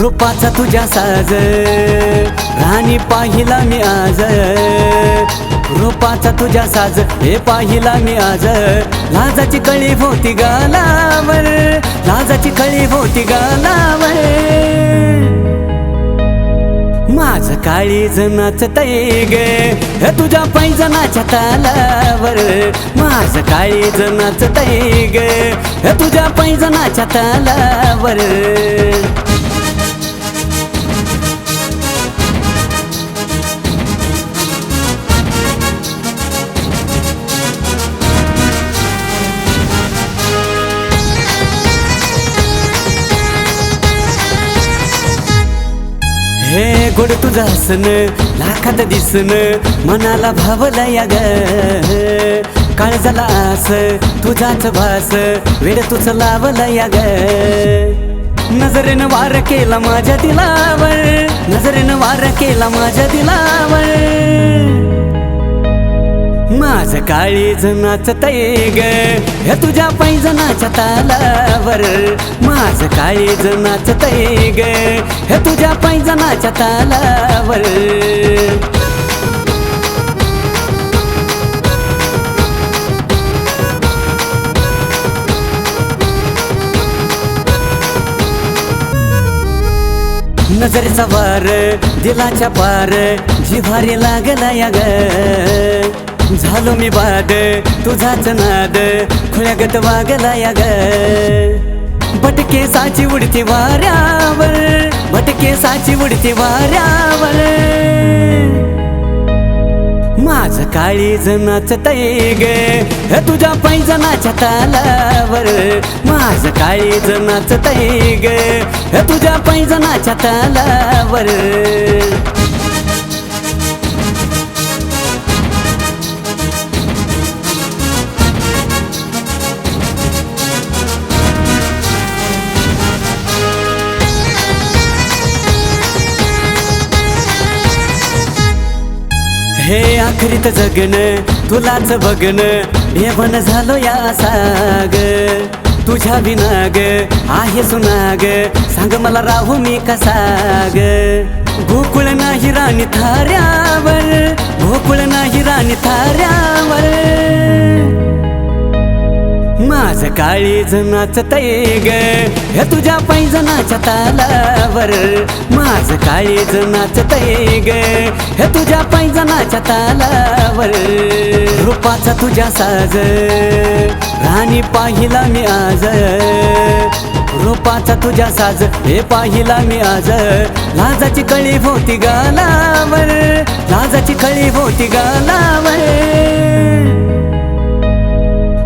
रूपाचा तुझ्या साज राणी पाहिला मी आज. रूपाचा तुझ्या साज हे पाहिला मी आज. लाजाची कळी होती गालावर लाजाची कळी होती गालावर. माझ काळी जनाच ग हे तुझ्या पैजनाच्या तालावर. माझ काळी जनाच ग हे तुझ्या पैजनाच्या तालावर. गोड तुझं हसन लाखात दिसन मनाला भावला या ग काळजाला आस तुझाच भास वेळ तुझं लावला या ग नजरेनं वार केला माझ्या दिलावर नजरेनं वार केला माझ्या दिलावर. माझ काळी जनाच ग हे तुझ्या पैजनाच्या तालावर. माझ काळी जनाच ग हे तुझ्या पैजनाच्या तालावर. नजरेचा वार दिलाच्या पार जिव्हारी लागला या ग. झालो मी बाद तुझाच नाद खुळ्यागत वागला या ग. भटके साची उडती वाऱ्यावर भटके साची उडती वाऱ्यावर. माझ काळी जनाच ग तुझ्या पैजनाच्या तालावर. माझ काळी जनाच ग तुझ्या पैजनाच्या तालावर. हे आखरीत जगन तुलाच बघन बन झालो या साग. तुझ्या विनाग आहे सुनाग सांग मला राहू मी कसाग गोकुळ नाही राणी थाऱ्यावर गोकुळ नाही राणी थाऱ्यावर. माझ काळी जनाच ग. हे तुझ्या पैजनाच्या तालावर. माझ काळी जनाच ग. हे तुझ्या पैजनाच्या तालावर. रूपाचा तुझ्या साज. राणी पाहिला मी आज. रूपाचा तुझ्या साज. हे पाहिला मी आज. लाजाची कळी होती गालावर. लाजाची कळी होती गालावर.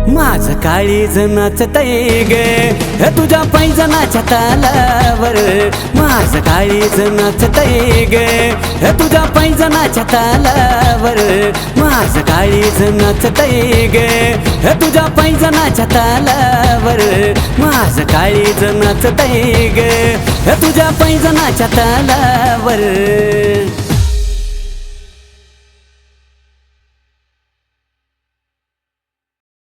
माझ काळी जनाच ग. तुझ्या पैजनाच्या तालावर. माझ काळी जनाच ग. हे तुझ्या पैजनाच्या तालावर. माझ काळी जनाच ग. तुझ्या पैजनाच्या तालावर. माझ काळी जनाच ग. तुझ्या पैजनाच्या तालावर.